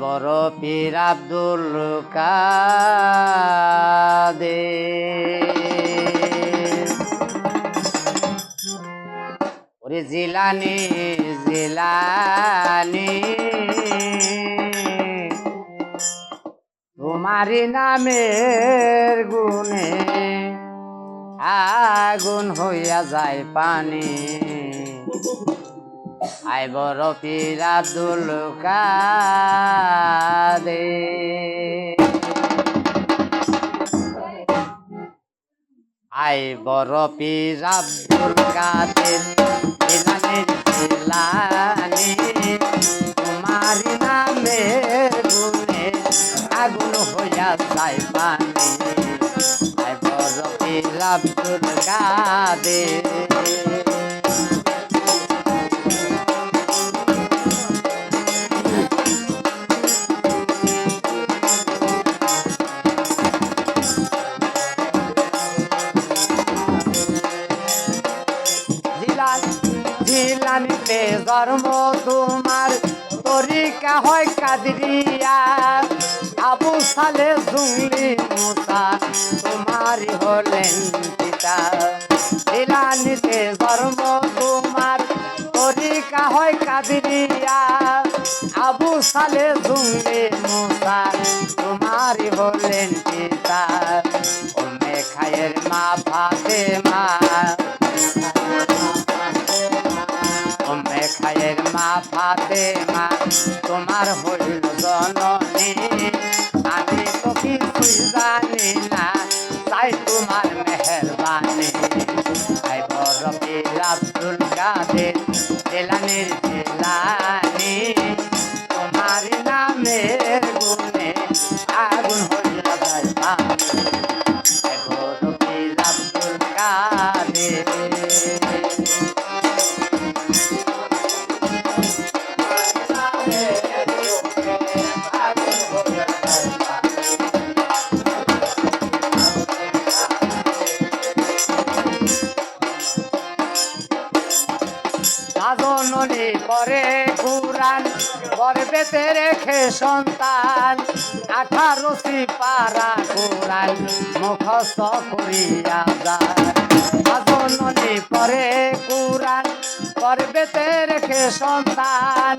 বড় পীর আব্দুল ওরে জিলানি জিলানি তোমারি নামের গুণে আগুন হইয়া যায় পানি। আই বড় পীর আব্দুল কাদের? আই বড় পীর আব্দুল কাদের জিলানির জিলানি। তোমার নামে গুণে আগুন হইয়া যায় পানি। আই বড় পীর আব্দুল কাদের। জিলানিতে জন্ম তোমার তরিকা হয় কাদরিয়া। আবু সালে জুংলি মুসা তোমারই হলেন পিতা। জিলানিতে জন্ম তোমার তরিকা হয় কাদরিয়া। আবু সালে জুংলি মুসা তোমারই হলেন পিতা। ওমে খায়ের মা ফাতে মা ফাতে মা, তোমার হইল জননী। আমি তো জানি না, তাই তোমার মেহরবানি। আই বড় পীর আব্দুল কাদের সাধননি করে কুরান গর্বেতে রেখে সন্তান। আঠারো পারা কুরান মুখস্থ করিয়া যায়। সাধননি করে কুরান গর্বেতে রেখে সন্তান।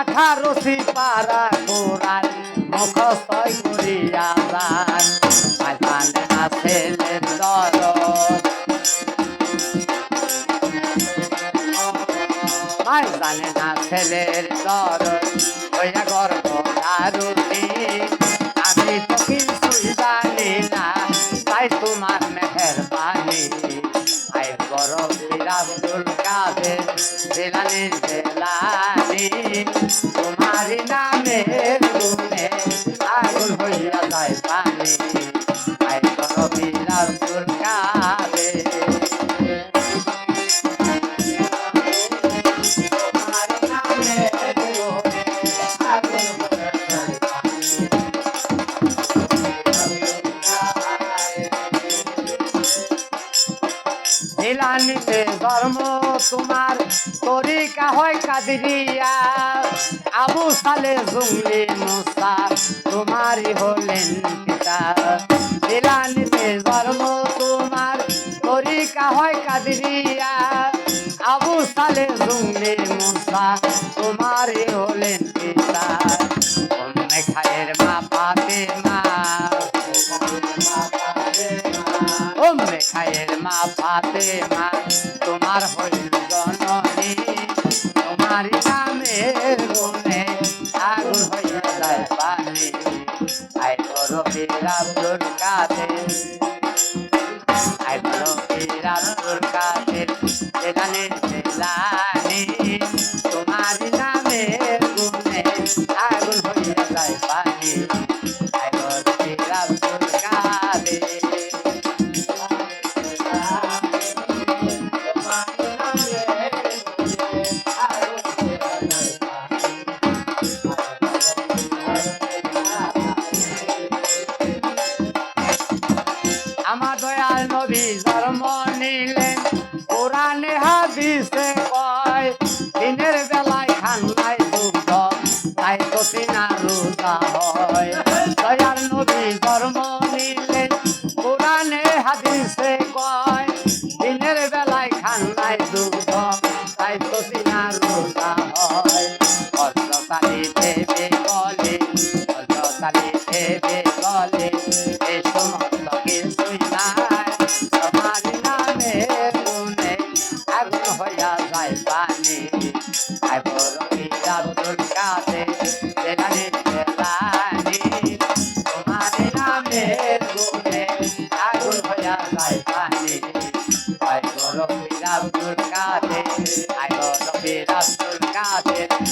আঠারো পারা কুরান মুখস্থ করিয়া যায়। আজান আর জানে না ছেলের দর হইয়া গর্ব দারুণী আমি তো কিছুই জানি না, তাই তোমার মেহরবানি আই বড় বীর আব্দুল কাদের জেলানির জেলানি। তোমার নামের গুণে আগুন হইয়া যায় পানি। তোমার তরিকা হয় কাদরিয়া। আবু সালে জুংলি মুসা, তোমারই হলেন পিতা। জিলানিতে ধর্ম তোমার তরিকা হয় কাদরিয়া। আবু সালে জুংলি মুসা, তোমারই হলেন পিতা। অন্য খায়ের মা পাতে মা খায়ের মা ফাতে মা তোমার হইল বড় বীর আব্দুল কাদের আই বড় বীর আব্দুল কাদের জেলানে জেলানি নবী না রোজা হয়। দয়ার নবী ধর্ম নিলেন, কোরআনে হাদিসে কয়, দিনের বেলায় খান্নায় দুধ God, it.